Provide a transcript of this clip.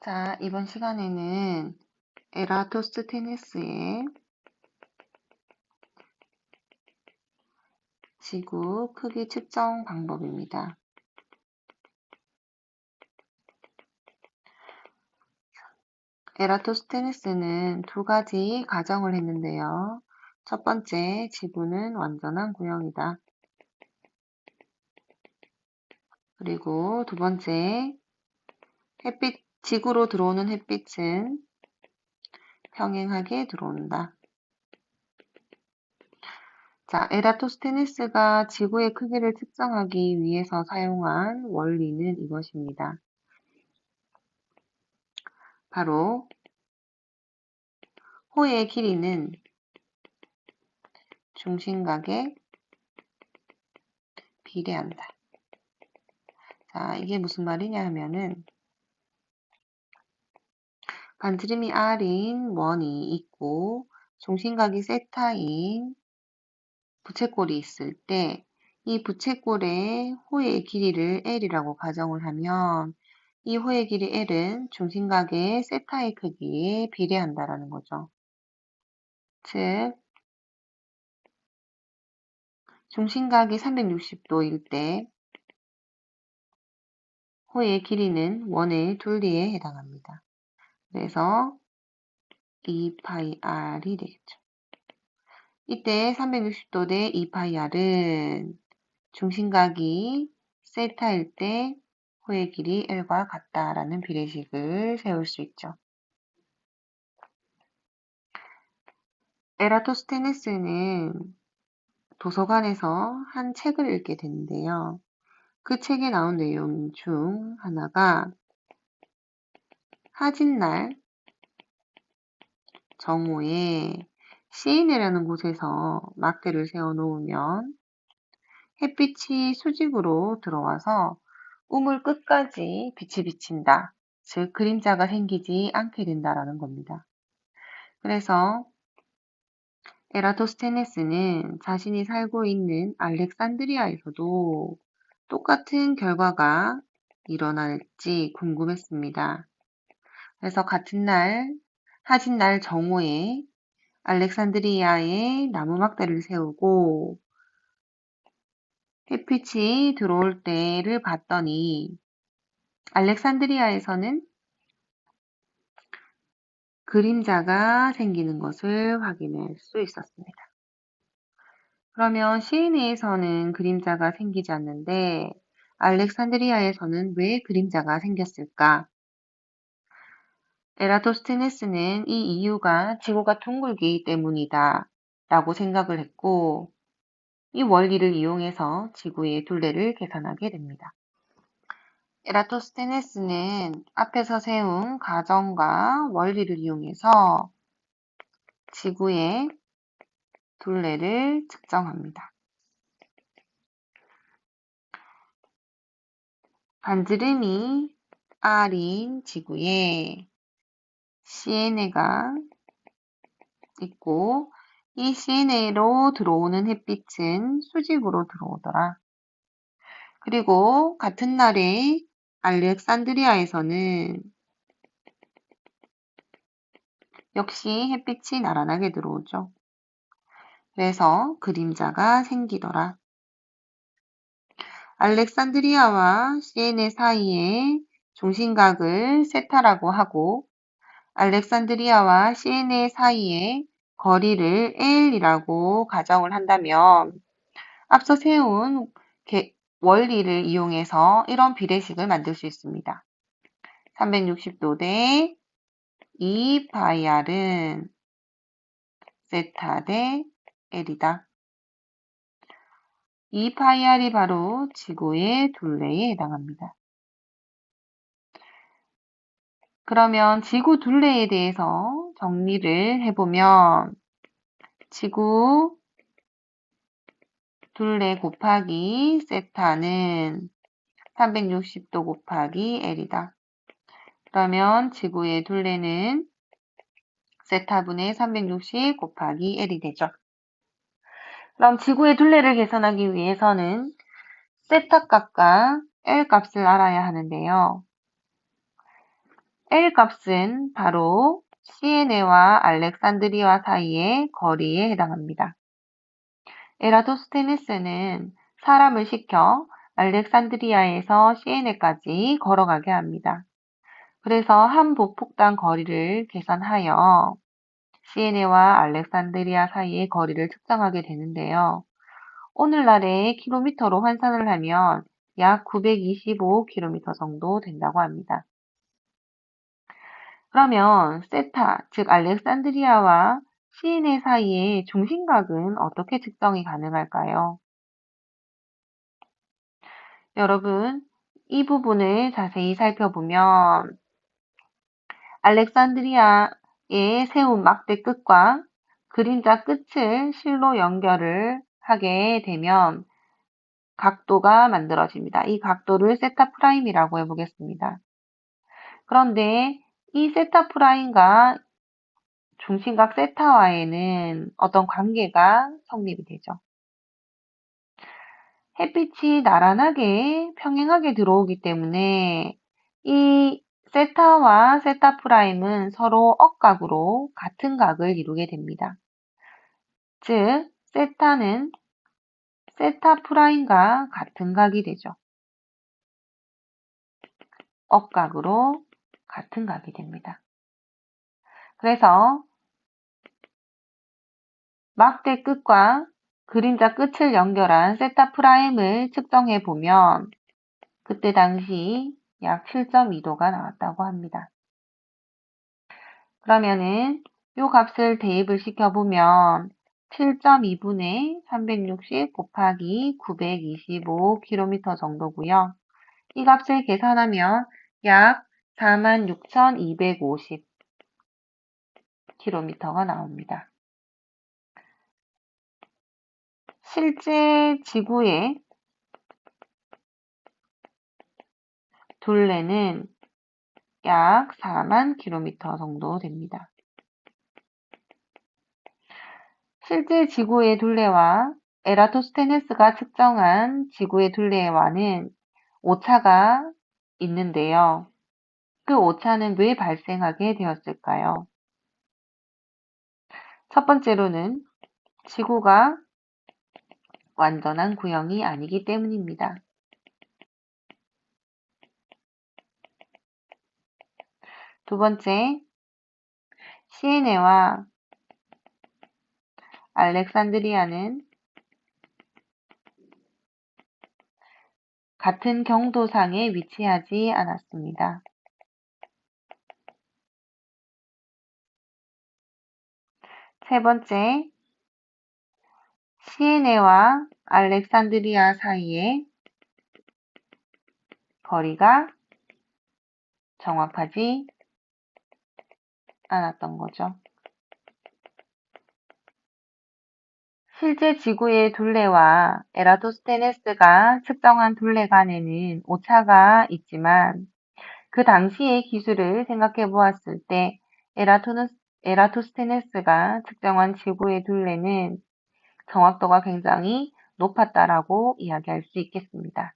자, 이번 시간에는 에라토스테네스의 지구 크기 측정 방법입니다. 에라토스테네스는 두 가지 가정을 했는데요. 첫 번째, 지구는 완전한 구형이다. 그리고 두 번째, 햇빛, 지구로 들어오는 햇빛은 평행하게 들어온다. 자, 에라토스테네스가 지구의 크기를 측정하기 위해서 사용한 원리는 이것입니다. 바로 호의 길이는 중심각에 비례한다. 자, 이게 무슨 말이냐 하면은 반지름이 r인 원이 있고 중심각이 세타인 부채꼴이 있을 때 이 부채꼴의 호의 길이를 L이라고 가정을 하면 이 호의 길이 L은 중심각의 세타의 크기에 비례한다라는 거죠. 즉, 중심각이 360도일 때 호의 길이는 원의 둘리에 해당합니다. 그래서 2파이 r이 되겠죠. 이때 360도 대 2파이 r은 중심각이 세타일 때 호의 길이 L과 같다라는 비례식을 세울 수 있죠. 에라토스테네스는 도서관에서 한 책을 읽게 되는데요. 그 책에 나온 내용 중 하나가 하진날 정오에 시인이라는 곳에서 막대를 세워 놓으면 햇빛이 수직으로 들어와서 우물 끝까지 빛이 비친다. 즉, 그림자가 생기지 않게 된다라는 겁니다. 그래서 에라토스테네스는 자신이 살고 있는 알렉산드리아에서도 똑같은 결과가 일어날지 궁금했습니다. 그래서 같은 날, 하진 날 정오에 알렉산드리아에 나무 막대를 세우고 햇빛이 들어올 때를 봤더니 알렉산드리아에서는 그림자가 생기는 것을 확인할 수 있었습니다. 그러면 시내에서는 그림자가 생기지 않는데 알렉산드리아에서는 왜 그림자가 생겼을까? 에라토스테네스는 이 이유가 지구가 둥글기 때문이다 라고 생각을 했고 이 원리를 이용해서 지구의 둘레를 계산하게 됩니다. 에라토스테네스는 앞에서 세운 가정과 원리를 이용해서 지구의 둘레를 측정합니다. 반지름이 R인 지구에 CNA가 있고 이 CNA로 들어오는 햇빛은 수직으로 들어오더라. 그리고 같은 날에 알렉산드리아에서는 역시 햇빛이 나란하게 들어오죠. 그래서 그림자가 생기더라. 알렉산드리아와 시에네 사이에 중심각을 세타라고 하고 알렉산드리아와 시에네 사이의 거리를 L이라고 가정을 한다면 앞서 세운 원리를 이용해서 이런 비례식을 만들 수 있습니다. 360도 대 2파이 R은 세타 대 L이다. 2파이 R이 바로 지구의 둘레에 해당합니다. 그러면 지구 둘레에 대해서 정리를 해보면 지구 둘레 곱하기 세타는 360도 곱하기 L이다. 그러면 지구의 둘레는 세타분의 360 곱하기 L이 되죠. 그럼 지구의 둘레를 계산하기 위해서는 세타 값과 L 값을 알아야 하는데요. L 값은 바로 시에네와 알렉산드리아 사이의 거리에 해당합니다. 에라토스테네스는 사람을 시켜 알렉산드리아에서 시에네까지 걸어가게 합니다. 그래서 한 보폭당 거리를 계산하여 시에네와 알렉산드리아 사이의 거리를 측정하게 되는데요. 오늘날의 킬로미터로 환산을 하면 약 925km 정도 된다고 합니다. 그러면 세타, 즉 알렉산드리아와 시인의 사이의 중심각은 어떻게 측정이 가능할까요? 여러분, 이 부분을 자세히 살펴보면 알렉산드리아에 세운 막대 끝과 그림자 끝을 실로 연결을 하게 되면 각도가 만들어집니다. 이 각도를 세타 프라임이라고 해보겠습니다. 그런데 이 세타 프라임과 중심각 세타와에는 어떤 관계가 성립이 되죠. 햇빛이 나란하게 평행하게 들어오기 때문에 이 세타와 세타 프라임은 서로 억각으로 같은 각을 이루게 됩니다. 즉, 세타는 세타 프라임과 같은 각이 되죠. 억각으로 같은 각이 됩니다. 그래서 막대 끝과 그림자 끝을 연결한 세타 프라임을 측정해 보면 그때 당시 약 7.2도가 나왔다고 합니다. 그러면은 이 값을 대입을 시켜보면 7.2분의 360 곱하기 925km 정도고요. 이 값을 계산하면 약 46,250km가 나옵니다. 실제 지구의 둘레는 약 4만 km 정도 됩니다. 실제 지구의 둘레와 에라토스테네스가 측정한 지구의 둘레와는 오차가 있는데요. 그 오차는 왜 발생하게 되었을까요? 첫 번째로는 지구가 완전한 구형이 아니기 때문입니다. 두 번째, 시에네와 알렉산드리아는 같은 경도상에 위치하지 않았습니다. 세 번째, 시에네와 알렉산드리아 사이의 거리가 정확하지 않았던 거죠. 실제 지구의 둘레와 에라토스테네스가 측정한 둘레 간에는 오차가 있지만 그 당시의 기술을 생각해 보았을 때 에라토스테네스가 측정한 지구의 둘레는 정확도가 굉장히 높았다라고 이야기할 수 있겠습니다.